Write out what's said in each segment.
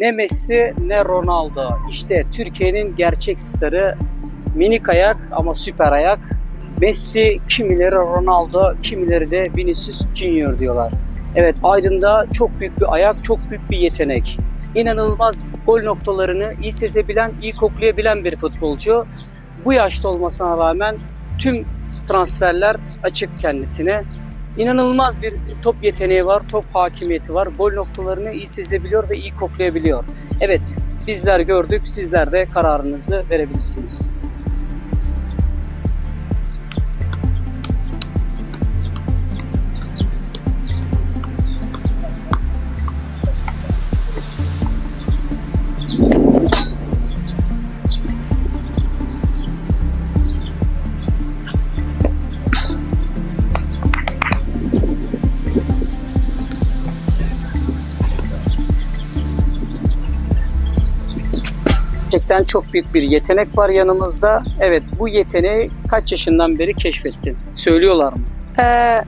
Ne Messi ne Ronaldo. İşte Türkiye'nin gerçek starı minik ayak ama süper ayak. Messi kimileri Ronaldo, kimileri de Vinicius Junior diyorlar. Evet Aydın'da çok büyük bir ayak, çok büyük bir yetenek. İnanılmaz gol noktalarını iyi sezebilen, iyi koklayabilen bir futbolcu. Bu yaşta olmasına rağmen tüm transferler açık kendisine. İnanılmaz bir top yeteneği var, top hakimiyeti var. Gol noktalarını iyi sezebiliyor ve iyi koklayabiliyor. Evet, bizler gördük, sizler de kararınızı verebilirsiniz. Gerçekten çok büyük bir yetenek var yanımızda. Evet, bu yeteneği kaç yaşından beri keşfettin? Söylüyorlar mı? Ee,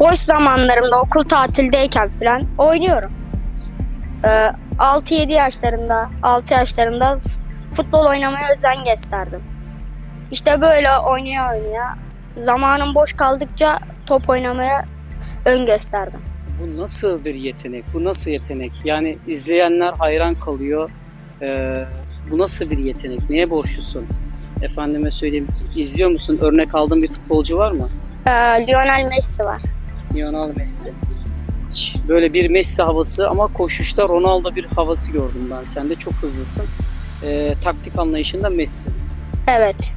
boş zamanlarımda okul tatildeyken falan oynuyorum. Ee, 6-7 yaşlarında, 6 yaşlarında futbol oynamaya özen gösterdim. İşte böyle oynaya oynaya zamanım boş kaldıkça top oynamaya ön gösterdim. Bu nasıl bir yetenek? Bu nasıl yetenek? Yani izleyenler hayran kalıyor. Ee, bu nasıl bir yetenek? Neye borçlusun? Efendime söyleyeyim, izliyor musun? Örnek aldığın bir futbolcu var mı? Ee, Lionel Messi var. Lionel Messi. Hiç Böyle bir Messi havası ama koşuşta Ronaldo bir havası gördüm ben. Sen de çok hızlısın. Ee, taktik anlayışında Messi. Evet.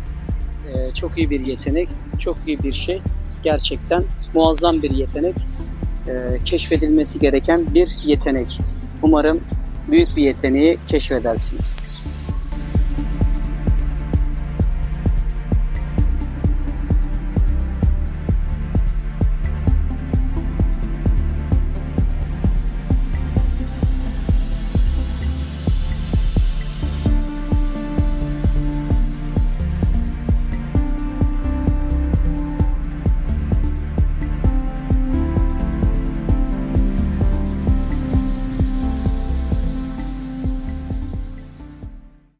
Ee, çok iyi bir yetenek, çok iyi bir şey. Gerçekten muazzam bir yetenek. Ee, keşfedilmesi gereken bir yetenek. Umarım büyük bir yeteneği keşfedersiniz.